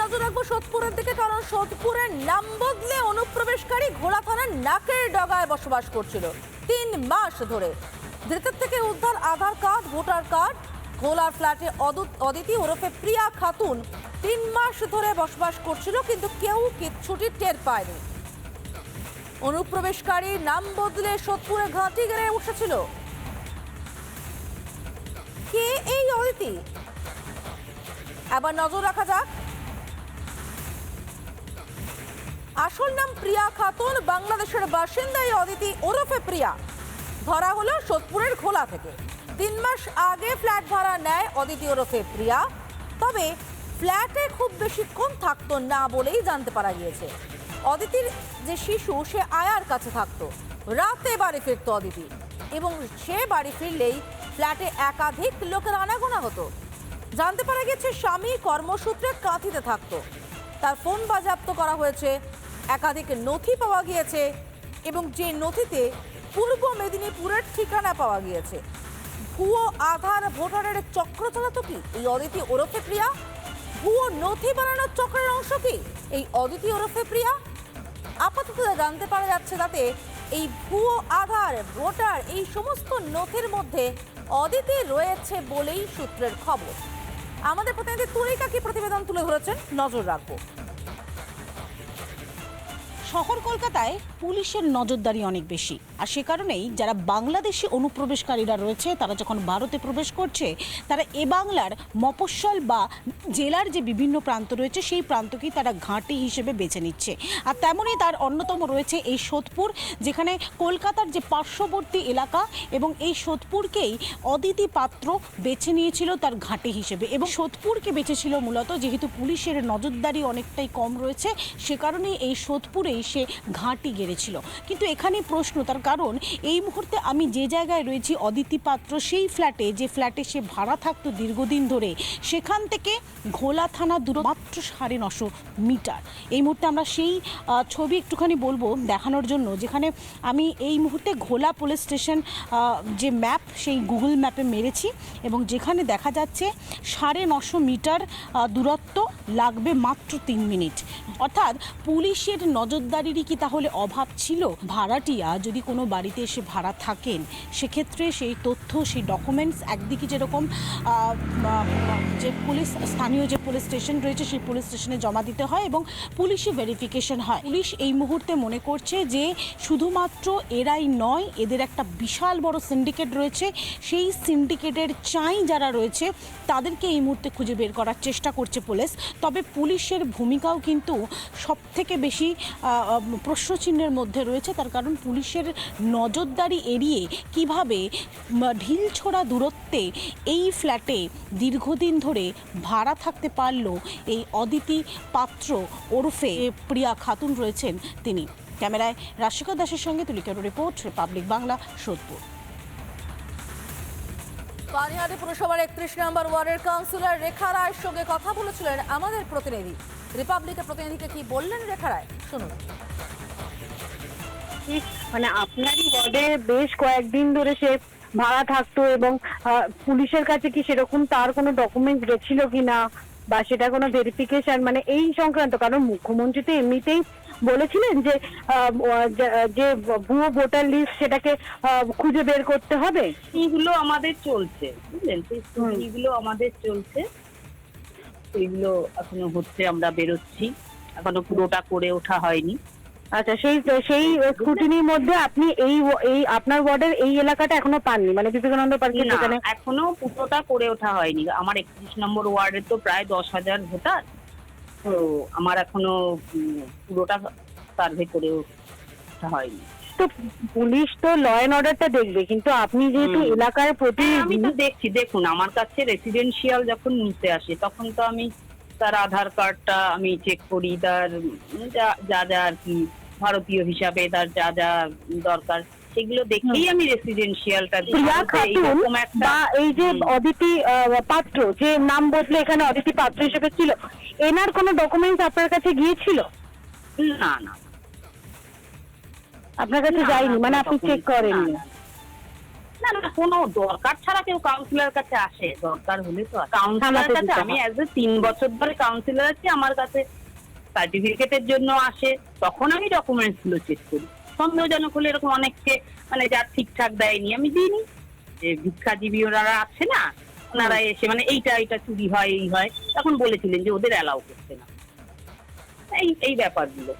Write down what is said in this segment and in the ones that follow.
নজর রাখব সোদপুরের দিকে, কারণ সোদপুরের নাম বদলে অনুপ্রবেশকারী ঘোড়া থানার নাকের ডগায় বসবাস করছিল। তিন মাস ধরে ধৃতের থেকে উদ্ধার আধার কার্ড, ভোটার কার্ড, ঘোলার ফ্ল্যাটে অদিতি ওরফে প্রিয়া খাতুন তিন মাস ধরে বসবাস করছিল, কিন্তু কেউ কিচ্ছুটি টের পায়নি। অনুপ্রবেশকারী নাম বদলে সোদপুরে ঘাঁটি গেড়ে উঠেছিল। কে এই অদিতি? আবার নজর রাখা যাক আসল নাম প্রিয়া খাতুন, বাংলাদেশের বাসিন্দা এই অদিতি ওরফে প্রিয়া। ধরা হলো সোদপুরের খোলা থেকে। তিন মাস আগে ফ্ল্যাট ভাড়া নেয় অদিতি ওরফে প্রিয়া। তবে ফ্ল্যাটে খুব বেশিক্ষণ থাকতো না বলেই জানতে পারা গিয়েছে। অদিতির যে শিশু, সে আয়ার কাছে থাকতো। রাতে বাড়ি ফিরত অদিতি। এবং সে বাড়ি ফিরলেই ফ্ল্যাটে একাধিক লোকের আনাগোনা হতো। জানতে পারা গেছে স্বামী কর্মসূত্রে কাঁথিতে থাকতো। তার ফোন বাজেয়াপ্ত করা হয়েছে একাধিক নথি পাওয়া গিয়েছে এবং যে নথিতে পূর্ব মেদিনীপুরের ঠিকানা পাওয়া গিয়েছে। ভুয়ো আধার ভোটারের চক্র চালাতো কি? এই অদিতি ওরফে প্রিয়া? ভুয়ো নথি বানানোর চক্রের অংশ কি? এই অদিতি ওরফে প্রিয়া? আপাতত জানতে পারা যাচ্ছে তাতে এই ভুয়ো আধার, ভোটার এই সমস্ত নথির মধ্যে অদিতি রয়েছে বলেই সূত্রের খবর। আমাদের প্রতিনিধি তুরিকা কি প্রতিবেদন তুলে ধরেছেন? নজর রাখব। শহর কলকাতায় পুলিশের নজরদারি অনেক বেশি। আর সে কারণেই যারা বাংলাদেশি অনুপ্রবেশকারীরা রয়েছে, তারা যখন ভারতে প্রবেশ করছে, তারা এ বাংলার মফস্বল বা জেলার যে বিভিন্ন প্রান্ত রয়েছে, সেই প্রান্তকেই তারা ঘাঁটি হিসেবে বেছে নিচ্ছে। আর তেমনই তার অন্যতম রয়েছে এই সোদপুর, যেখানে কলকাতার যে পার্শ্ববর্তী এলাকা এবং এই সোদপুরকেই অদিতি পাত্র বেছে নিয়েছিল তার ঘাঁটি হিসেবে। এবং সোদপুরকে বেছেছিল মূলত, যেহেতু পুলিশের নজরদারি অনেকটাই কম রয়েছে, সে কারণেই এই সোদপুরেই সে ঘাঁটি গেড়েছিল। কিন্তু এখানে প্রশ্ন, তার কারণ এই মুহূর্তে আমি যে জায়গায় রয়েছি, অদিতি পাত্র, সেই ফ্ল্যাটে, যে ফ্ল্যাটে সে ভাড়া থাকতো দীর্ঘদিন ধরে, সেখান থেকে ঘোলা থানা দূর মাত্র সাড়ে নশো মিটার। এই মুহূর্তে আমরা সেই ছবি একটুখানি বলব দেখানোর জন্য, যেখানে আমি এই মুহূর্তে ঘোলা পুলিশ স্টেশন যে ম্যাপ, সেই গুগল ম্যাপে মেরেছি এবং যেখানে দেখা যাচ্ছে সাড়ে নশো মিটার দূরত্ব লাগবে মাত্র তিন মিনিট। অর্থাৎ পুলিশের নজরদারিরই কি তাহলে অভাব ছিল? ভাড়াটিয়া যদি কোনো বাড়িতে এসে ভাড়া থাকেন, সেক্ষেত্রে সেই তথ্য, সেই ডকুমেন্টস একদিকে যেরকম যে পুলিশ, স্থানীয় যে পুলিশ স্টেশন রয়েছে, সেই পুলিশ স্টেশনে জমা দিতে হয় এবং পুলিশি ভেরিফিকেশন হয়। পুলিশ এই মুহূর্তে মনে করছে যে শুধুমাত্র এরাই নয়, এদের একটা বিশাল বড় সিন্ডিকেট রয়েছে। সেই সিন্ডিকেটের চাই যারা রয়েছে, তাদেরকে এই মুহূর্তে খুঁজে বের করার চেষ্টা করছে পুলিশ। তবে পুলিশের ভূমিকাও কিন্তু সব থেকে বেশি প্রশ্নচিহ্নের মধ্যে রয়েছে, তার কারণ পুলিশের নজরদারি এড়িয়ে কীভাবে ঢিল ছোড়া দূরত্বে এই ফ্ল্যাটে দীর্ঘদিন ধরে ভাড়া থাকতে পারল এই অদিতি পাত্র ওরফে প্রিয়া খাতুন রয়েছেন তিনি। ক্যামেরায় রাশিকা দাসের সঙ্গে তুলিকার রিপোর্ট, রিপাবলিক বাংলা, সোদপুর। পানিহাটি পুরসভার একত্রিশ নম্বর ওয়ার্ডের কাউন্সিলর রেখা রায়ের সঙ্গে কথা বলেছিলেন আমাদের প্রতিনিধি। রিপাবলিকের প্রতিনিধিকে কি বললেন রেখা রায়? শুনুন। মানে আপনারই ওয়ার্ডে বেশ কয়েকদিন ধরে সে ভাড়া থাকতো এবং পুলিশের কাছে কি সেরকম তার কোনো ডকুমেন্ট গেছিল কিনা বা সেটা কোনো ভেরিফিকেশন মানে এই সংক্রান্ত কারণ মুখ্যমন্ত্রী তো এমনিতেই বলেছিলেন যে যে- ভুয়ো ভোটার লিস্ট সেটাকে আহ, খুঁজে বের করতে হবে। এইগুলো আমাদের চলছে বুঝলেন? স্কুটিগুলো আমাদের চলছে। সেইগুলো এখনও হচ্ছে আমরা বেরোচ্ছি। এখনও পুরোটা করে ওঠা হয়নি। আচ্ছা সেই সেই স্কুটিনির মধ্যে আপনি এই এই আপনার ওয়ার্ডের এই এলাকাটা এখনও পাননি? মানে বিবেকানন্দ পার্কের না যেখানে এখনও পুরোটা করে ওঠা হয়নি। আমার একত্রিশ নম্বর ওয়ার্ডে তো প্রায় দশ হাজার ভোটার। তো আমার এখনও পুরোটা সার্ভে করে ওঠা হয়নি। তো পুলিশ তো ল অ্যান্ড অর্ডারটা দেখবে কিন্তু আপনি যেহেতু এলাকার হ্যাঁ, আমি প্রতিনিধি তো দেখছি দেখুন আমার কাছে রেসিডেন্সিয়াল যখন নিতে আসে তখন তো আমি তার আধার কার্ডটা আমি চেক করি তার উম, যা যা যা আর কি ভারতীয় হিসাবে তার যা যা দরকার সেগুলো দেখেই আমি রেসিডেন্সিয়ালটা প্রিয়া খাতুন বা এই যে অদিতি আহ, পাত্র যে নাম বদলে এখানে অদিতি পাত্র হিসেবে ছিল এনার কোনো ডকুমেন্টস আপনার কাছে গিয়েছিল? না না। আপনার কাছে যায়নি মানে আপনি চেক করেননি। না, না। কোনো দরকার ছাড়া কেউ কাউন্সিলর কাছে আসে দরকার হলে তো কাউন্সিলর কাছে আমি। অ্যাজ এ তিন বছর ধরে কাউন্সিলর আছি আমার কাছে সার্টিফিকেটের জন্য আসে তখন আমি ডকুমেন্টসগুলো চেক করি। সন্দেহজনক হলে এরকম অনেককে মানে যা ঠিকঠাক দেয়নি আমি দিইনি। যে ভিক্ষাজীবী ওনারা আছে না ওনারা এসে মানে এইটা এইটা চুরি হয় এই হয় তখন বলেছিলেন যে ওদের অ্যালাউ করছে না। এই এই ব্যাপারগুলো।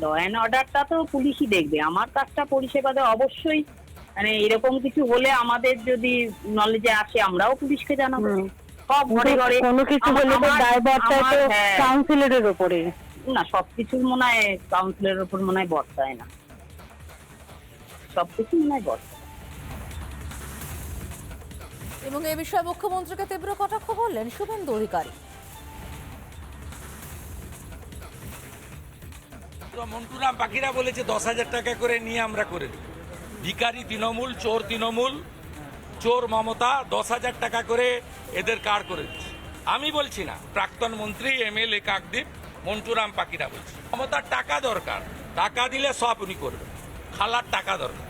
ল অ্যান্ড অর্ডারটা তো পুলিশই দেখবে। আমার কাজটা পরিষেবা দেওয়া অবশ্যই মানে এরকম কিছু হলে আমাদের যদি নলেজে আসে আমরাও পুলিশকে জানাব। সব ঘরে ঘরে কোনো কিছু হলে তো দায়বর্তা তো হ্যাঁ, কাউন্সিলরের ওপরে না সবকিছু মনে হয় কাউন্সিলের উপর মনে হয় বর্তায় না। সবকিছু মনে হয় বর্তায়। এবং এ বিষয়ে মুখ্যমন্ত্রীকে তীব্র কটাক্ষ করলেন শুভেন্দু অধিকারী। মন্টুরাম পাখিরা বলেছে দশ হাজার টাকা করে নিয়ে আমরা করে দিই। ভিকারি তৃণমূল, চোর তৃণমূল, চোর মমতা, দশ হাজার টাকা করে এদের কার করে দিচ্ছে? আমি বলছি না, প্রাক্তন মন্ত্রী M L A Kakdwip, Monturam Pakhira বলছে। মমতার টাকা দরকার, টাকা দিলে সব উনি করবেন। খালার টাকা দরকার।